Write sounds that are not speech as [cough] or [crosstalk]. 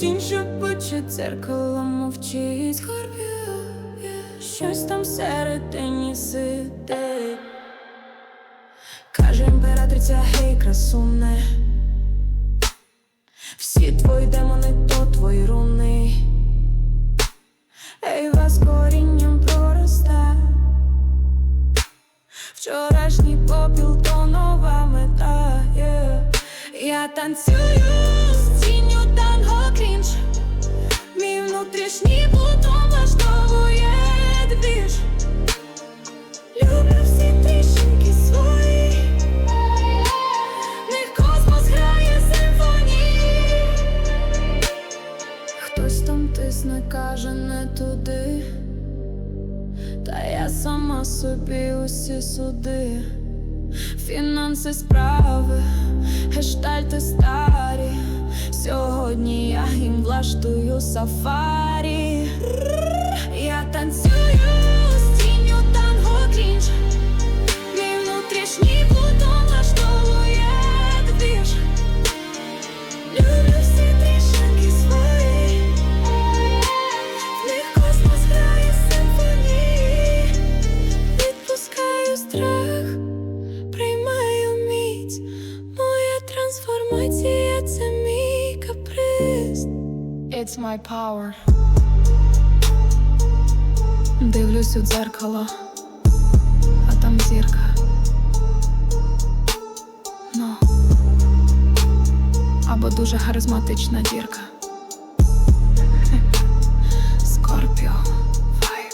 Наче дзеркало мовчить Скорпіо є Щось там всередині сидить. Каже імператриця, гей, красуне Всі твої демони, то твої руни. Ей, вас корінням пророста. Вчорашній попіл, то нова мета є. Я танцюю внутрішній плутон влаштовує двіж. Люблю всі тріщинки свої. В них космос грає симфонії. Хтось там тисне, каже не туди. Та я сама собі усі суди. Фінанси справи, гештальти влаштую сафарі Я танцюю It's my power Дивлюсь у дзеркало, а там зірка Ну або дуже харизматична дірка. [laughs] Скорпіо Вайб.